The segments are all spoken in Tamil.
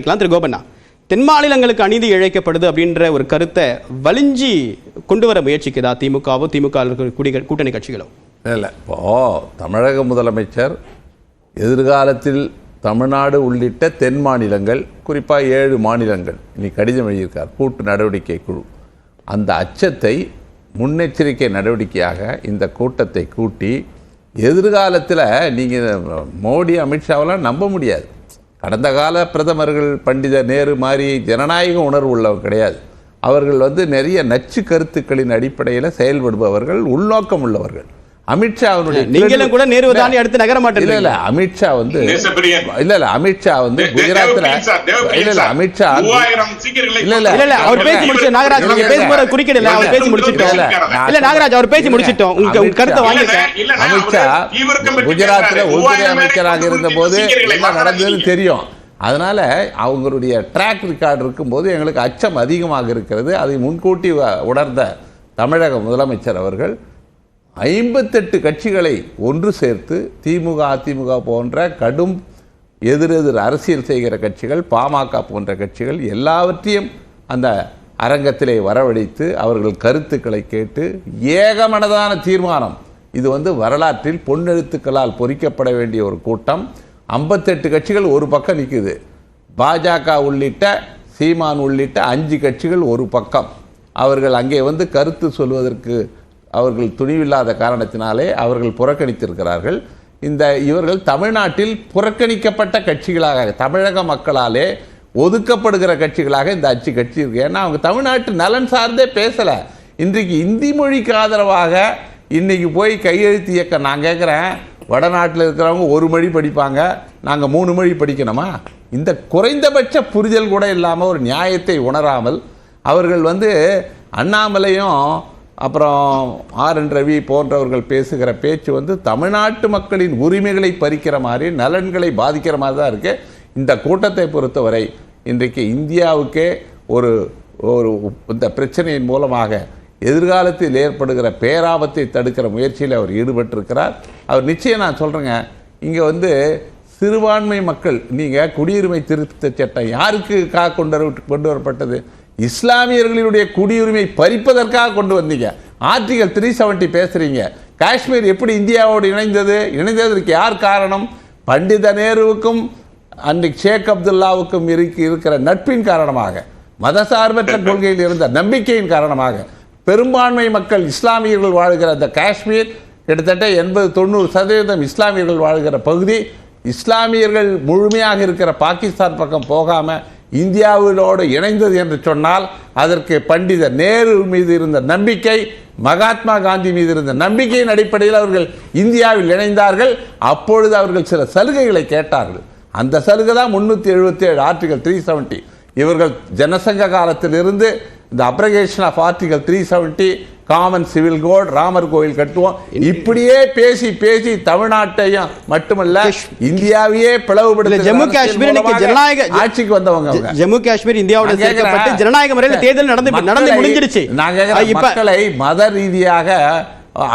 இருக்கலாம் திரு கோபண்ணா தென் மாநிலங்களுக்கு அநீதி இழைக்கப்படுது அப்படின்ற ஒரு கருத்தை வலிஞ்சி கொண்டு வர முயற்சிக்குதா திமுகவோ திமுக கூட்டணி கட்சிகளோ? இல்லை இப்போ தமிழக முதலமைச்சர் எதிர்காலத்தில் தமிழ்நாடு உள்ளிட்ட தென் மாநிலங்கள் குறிப்பாக ஏழு மாநிலங்கள் இனி கடிதம் எழுதியிருக்கார் கூட்டு நடவடிக்கை குழு. அந்த அச்சத்தை முன்னெச்சரிக்கை நடவடிக்கையாக இந்த கூட்டத்தை கூட்டி எதிர்காலத்தில் நீங்கள் மோடி அமித்ஷாவெல்லாம் நம்ப முடியாது. கடந்த கால பிரதமர்கள் பண்டித நேரு மாதிரி ஜனநாயக உணர்வு உள்ளவர் கிடையாது. அவர்கள் வந்து நிறைய நச்சு கருத்துக்களின் அடிப்படையில் செயல்படுபவர்கள் உள்நோக்கம் உள்ளவர்கள். அமித்ஷா அவருடைய நீங்களும் கூட நேரு தாண்டி அடுத்து நகர இல்ல மாட்டேன் இல்ல அமித்ஷா வந்து. இல்ல இல்ல அமித்ஷா வந்து குஜராத்ல இல்ல இல்ல. அமித்ஷா இல்ல, இல்ல. இல்ல அவர் பேசி முடிச்சு நாகராஜ் நீங்க. பேசும்போது குறுக்கிடல அவர் பேசி முடிச்சிட்டோம் இல்ல, இல்ல நாகராஜ் அவர் பேசி முடிச்சிட்டோம் உங்க. கருத்தை இல்ல, வாங்கிட்டேன் அமித்ஷா குஜராத்ல. உள்துறை அமைச்சராக இருந்த போது என்ன நடந்ததுன்னு தெரியும் அதனால அவங்களுடைய ட்ராக் ரெக்கார்டு இருக்கும்போது எங்களுக்கு அச்சம் அதிகமாக இருக்கிறது அதை முன்கூட்டி வ- உணர்ந்த தமிழக முதலமைச்சர் அவர்கள் ஐம்பத்தெட்டு கட்சிகளை ஒன்று சேர்த்து திமுக அதிமுக போன்ற கடும் எதிரெதிர் அரசியல் செய்கிற கட்சிகள் பாமக போன்ற கட்சிகள் எல்லாவற்றையும் அந்த அரங்கத்திலே வரவழைத்து அவர்கள் கருத்துக்களை கேட்டு ஏகமனதான தீர்மானம். இது வந்து வரலாற்றில் பொன்னெழுத்துக்களால் பொறிக்கப்பட வேண்டிய ஒரு கூட்டம். ஐம்பத்தெட்டு கட்சிகள் ஒரு பக்கம் நிற்குது பாஜக உள்ளிட்ட சீமான் உள்ளிட்ட அஞ்சு கட்சிகள் ஒரு பக்கம். அவர்கள் அங்கே வந்து கருத்து சொல்வதற்கு அவர்கள் துணிவில்லாத காரணத்தினாலே அவர்கள் புறக்கணித்திருக்கிறார்கள். இந்த இவர்கள் தமிழ்நாட்டில் புறக்கணிக்கப்பட்ட கட்சிகளாக தமிழக மக்களாலே ஒதுக்கப்படுகிற கட்சிகளாக இந்த அச்சு கட்சி இருக்கு. ஏன்னா அவங்க தமிழ்நாட்டு நலன் சார்ந்தே பேசலை. இன்றைக்கு இந்தி மொழிக்கு ஆதரவாக இன்றைக்கி போய் கையெழுத்து இயக்க நான் கேட்குறேன் வடநாட்டில் இருக்கிறவங்க ஒரு மொழி படிப்பாங்க. நாங்கள் மூணு மொழி படிக்கணுமா? இந்த குறைந்தபட்ச புரிதல் கூட இல்லாமல் ஒரு நியாயத்தை உணராமல் அவர்கள் வந்து அண்ணாமலையும் அப்புறம் ஆர் என் ரவி போன்றவர்கள் பேசுகிற பேச்சு வந்து தமிழ்நாட்டு மக்களின் உரிமைகளை பறிக்கிற மாதிரி நலன்களை பாதிக்கிற மாதிரி தான் இருக்குது இந்த கூட்டத்தை பொறுத்தவரை இன்றைக்கு இந்தியாவுக்கே ஒரு ஒரு இந்த பிரச்சனையின் மூலமாக எதிர்காலத்தில் ஏற்படுகிற பேராபத்தை தடுக்கிற முயற்சியில் அவர் ஈடுபட்டிருக்கிறார். அவர் நிச்சயம் நான் சொல்கிறேங்க இங்கே வந்து சிறுபான்மை மக்கள் நீங்கள் குடியுரிமை திருத்த சட்டம் யாருக்கு கா கொண்டு வர- கொண்டு வரப்பட்டது? இஸ்லாமியர்களுடைய குடியுரிமை பறிப்பதற்காக கொண்டு வந்தீங்க. ஆர்டிகல் த்ரீ செவன்ட்டி பேசுறீங்க. காஷ்மீர் எப்படி இந்தியாவோடு இணைந்தது? இணைந்ததற்கு யார் காரணம்? பண்டித நேருவுக்கும் அன்றைக்கு ஷேக் அப்துல்லாவுக்கும் இருக்கு இருக்கிற நட்பின் காரணமாக மதசார்பற்ற கொள்கையில் இருந்த நம்பிக்கையின் காரணமாக பெரும்பான்மை மக்கள் இஸ்லாமியர்கள் வாழ்கிற அந்த காஷ்மீர் கிட்டத்தட்ட எண்பது தொண்ணூறு சதவீதம் இஸ்லாமியர்கள் வாழ்கிற பகுதி இஸ்லாமியர்கள் முழுமையாக இருக்கிற பாகிஸ்தான் பக்கம் போகாம இந்தியாவிலோடு இணைந்தது என்று சொன்னால் அதற்கு பண்டித நேரு மீது இருந்த நம்பிக்கை மகாத்மா காந்தி மீது இருந்த நம்பிக்கையின் அடிப்படையில் அவர்கள் இந்தியாவில் இணைந்தார்கள். அப்பொழுது அவர்கள் சில சலுகைகளை கேட்டார்கள். அந்த சலுகை தான் முன்னூற்றி எழுபத்தி ஏழு ஆர்டிகல் த்ரீ செவன்ட்டி இவர்கள் ஜனசங்க காலத்திலிருந்து இந்த abrogation of article three seventy common civil code Ramar கோயில் கட்டுவோம். இப்படியே பேசி பேசி தமிழ்நாட்டையும் மட்டுமல்ல இந்தியாவையே பிளவுபடுத்த ஜம்மு காஷ்மீர் ஜனநாயக ஆட்சிக்கு வந்தவங்க. ஜம்மு காஷ்மீர் இந்தியாவோட சேர்க்கப்பட்டு ஜனநாயக முறையில் தேர்தல் நடந்து நடந்து முடிஞ்சிருச்சு. இப்ப மக்களை மத ரீதியாக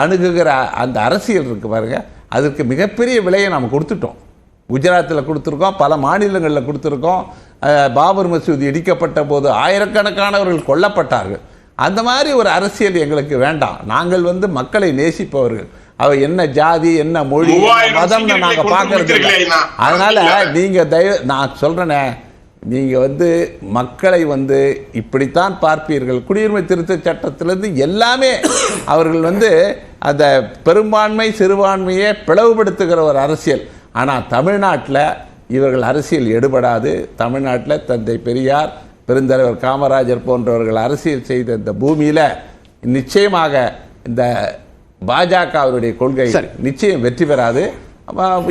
அணுகுகிற அந்த அரசியல் இருக்கு பாருங்க. அதற்கு மிகப்பெரிய விலையை நாம் கொடுத்துட்டோம். குஜராத்தில் கொடுத்துருக்கோம் பல மாநிலங்களில் கொடுத்துருக்கோம். பாபர் மசூதி இடிக்கப்பட்ட போது ஆயிரக்கணக்கானவர்கள் கொல்லப்பட்டார்கள். அந்த மாதிரி ஒரு அரசியல் எங்களுக்கு வேண்டாம். நாங்கள் வந்து மக்களை நேசிப்பவர்கள். அவ என்ன ஜாதி என்ன மொழி மதம்னு நாங்கள் பார்க்கறது அதனால இல்ல. நீங்க தயவு நான் சொல்றேனே நீங்க வந்து மக்களை வந்து இப்படித்தான் பார்ப்பீர்கள். குடியுரிமை திருத்த சட்டத்திலிருந்து எல்லாமே அவர்கள் வந்து அந்த பெரும்பான்மை சிறுபான்மையை பிளவுபடுத்துகிற ஒரு அரசியல். ஆனால் தமிழ்நாட்டில் இவர்கள் அரசியல் எடுபடாது. தமிழ்நாட்டில் தந்தை பெரியார் பெருந்தலைவர் காமராஜர் போன்றவர்கள் அரசியல் செய்த இந்த பூமியில் நிச்சயமாக இந்த பாஜகவினுடைய கொள்கை சரி. நிச்சயம் வெற்றி பெறாது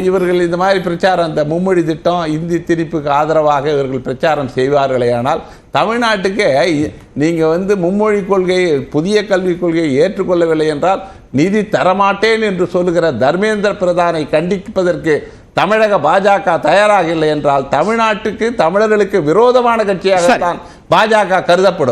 இவர்கள் இந்த மாதிரி பிரச்சாரம் இந்த மும்மொழி திட்டம் இந்தி திணிப்புக்கு ஆதரவாக இவர்கள் பிரச்சாரம் செய்வார்களே ஆனால் தமிழ்நாட்டுக்கு இ- நீங்க வந்து மும்மொழி கொள்கையை புதிய கல்விக் கொள்கையை ஏற்றுக்கொள்ளவில்லை என்றால் நிதி தரமாட்டேன் என்று சொல்லுகிற தர்மேந்திர பிரதானை கண்டிப்பதற்கு தமிழக பாஜக தயாராக இல்லை என்றால் தமிழ்நாட்டுக்கு தமிழர்களுக்கு விரோதமான கட்சியாகத்தான் பாஜக கருதப்படும்.